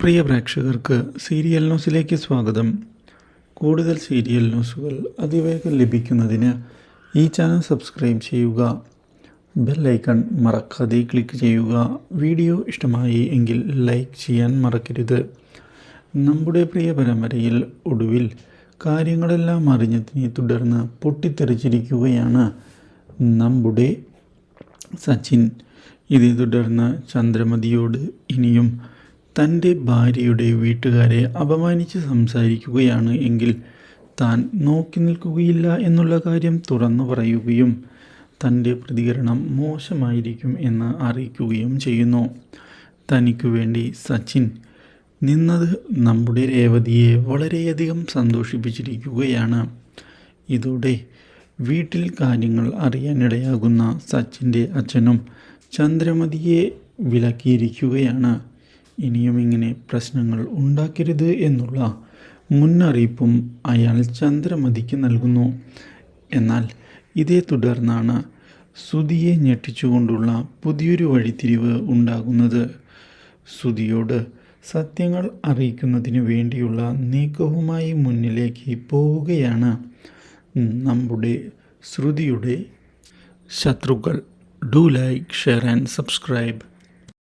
പ്രിയ പ്രേക്ഷകർക്ക് സീരിയൽ ന്യൂസിലേക്ക് സ്വാഗതം. കൂടുതൽ സീരിയൽ ന്യൂസുകൾ അതിവേഗം ലഭിക്കുന്നതിന് ഈ ചാനൽ സബ്സ്ക്രൈബ് ചെയ്യുക. ബെല്ലൈക്കൺ മറക്കാതെ ക്ലിക്ക് ചെയ്യുക. വീഡിയോ ഇഷ്ടമായി എങ്കിൽ ലൈക്ക് ചെയ്യാൻ മറക്കരുത്. നമ്മുടെ പ്രിയ പരമ്പരയിൽ ഒടുവിൽ കാര്യങ്ങളെല്ലാം അറിഞ്ഞതിനെ തുടർന്ന് പൊട്ടിത്തെറിച്ചിരിക്കുകയാണ് നമ്മുടെ സച്ചിൻ. ഇതേ തുടർന്ന് ചന്ദ്രമതിയോട് ഇനിയും തന്റെ ഭാര്യയുടെ വീട്ടുകാരെ അപമാനിച്ച് സംസാരിക്കുകയാണ് എങ്കിൽ താൻ നോക്കി നിൽക്കുകയില്ല എന്നുള്ള കാര്യം തുറന്നു പറയുകയും തന്റെ പ്രതികരണം മോശമായിരിക്കും എന്ന് അറിയിക്കുകയും ചെയ്യുന്നു. തനിക്ക് വേണ്ടി സച്ചിൻ നിന്നത് നമ്മുടെ രേവതിയെ വളരെയധികം സന്തോഷിപ്പിച്ചിരിക്കുകയാണ്. ഇതോടെ വീട്ടിൽ കാര്യങ്ങൾ അറിയാനിടയാകുന്ന സച്ചിന്റെ അച്ഛനും ചന്ദ്രമതിയെ വിലക്കിയിരിക്കുകയാണ്. ഇനിയും ഇങ്ങനെ പ്രശ്നങ്ങൾ ഉണ്ടാക്കരുത് എന്നുള്ള മുന്നറിയിപ്പും അയാൾ ചന്ദ്രമതിക്ക് നൽകുന്നു. എന്നാൽ ഇതേ തുടർന്നാണ് സുതിയെ ഞെട്ടിച്ചുകൊണ്ടുള്ള പുതിയൊരു വഴിത്തിരിവ് ഉണ്ടാകുന്നത്. സുതിയോട് സത്യങ്ങൾ അറിയിക്കുന്നതിന് വേണ്ടിയുള്ള നീക്കവുമായി മുന്നിലേക്ക് പോവുകയാണ് നമ്മുടെ ശ്രുതിയുടെ ശത്രുക്കൾ. Do like share and subscribe.